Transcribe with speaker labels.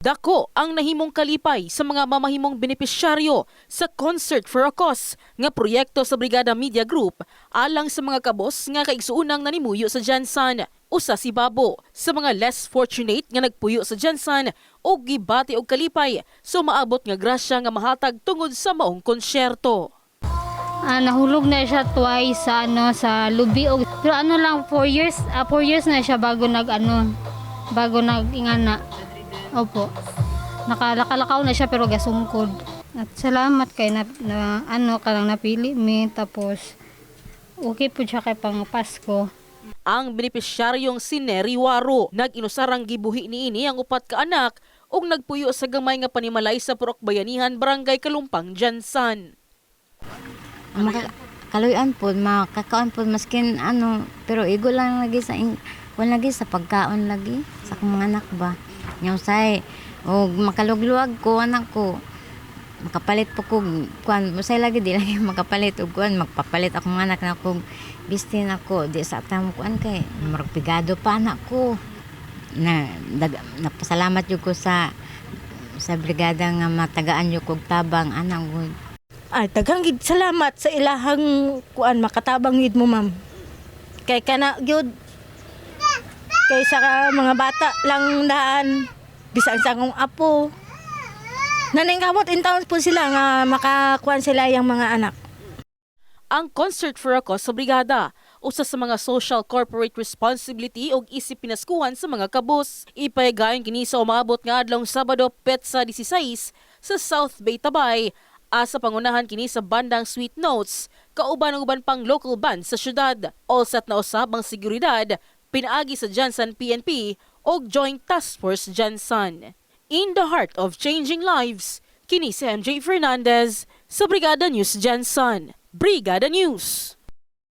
Speaker 1: Dako ang nahimong kalipay sa mga mamahimong benepisyaryo sa Concert for a Cause nga proyekto sa Brigada Media Group alang sa mga kabos nga kaigsuunang nanimuyo sa Jansan. Usa si Babo sa mga less fortunate nga nagpuyo sa Jansan o gibati og kalipay so maabot nga grasya nga mahatag tungod sa maong konsyerto.
Speaker 2: Ah, nahulog na siya twice sa ano sa Lubi og pero ano lang 4 years ah, 4 years na siya bago nag ano bago nag ingana. Opo. Nakalakalakaw na siya pero gasungkod. At salamat kay na, na ano ka lang napili mi tapos okay po siya kay pang Pasko.
Speaker 1: Ang benepisyaryong si Neri Waro nag-inusarang gibuhi niini ang upat ka anak ug nagpuyo sa gamay nga panimalay sa Purok Bayanihan, Barangay Kalumpang, Jansan.
Speaker 3: Maka, kaluyan po, makakaon po, maskin ano, pero igo lang lagi sa, wala lagi sa pagkaon lagi, sa akong mga anak ba. Yung say, o makalugluwag ko, anak ko, makapalit po ko, kuan, masay lagi, di lagi makapalit, o kuan, magpapalit akong anak na ko, bistin ako, di sa tamo kuan kay, maragpigado pa anak ko. Na, dag, napasalamat yun ko sa, sa brigada nga matagaan yung kog tabang, anak ko,
Speaker 4: Ay, daghang gid salamat sa ilahang kuan makatabang gid mo ma'am. Kay kana gyud kay sa ka- mga bata lang daan bisan sa akong apo. Naningkamot in town po sila nga makakuan sila yung mga anak.
Speaker 1: Ang Concert for a Cause Brigada, usa sa mga social corporate responsibility og isip pinaskuhan sa mga kabus. Ipahigayon kini sa umabot nga adlong Sabado, Petsa 16 sa South Bay Tabay. Asa pangunahan kini sa bandang Sweet Notes, kauban ng uban pang local band sa syudad. Allsat na usab ang seguridad, pinaagi sa Jansan PNP o Joint Task Force Jansan. In the heart of changing lives, kini si MJ Fernandez sa Brigada News Jansan. Brigada News.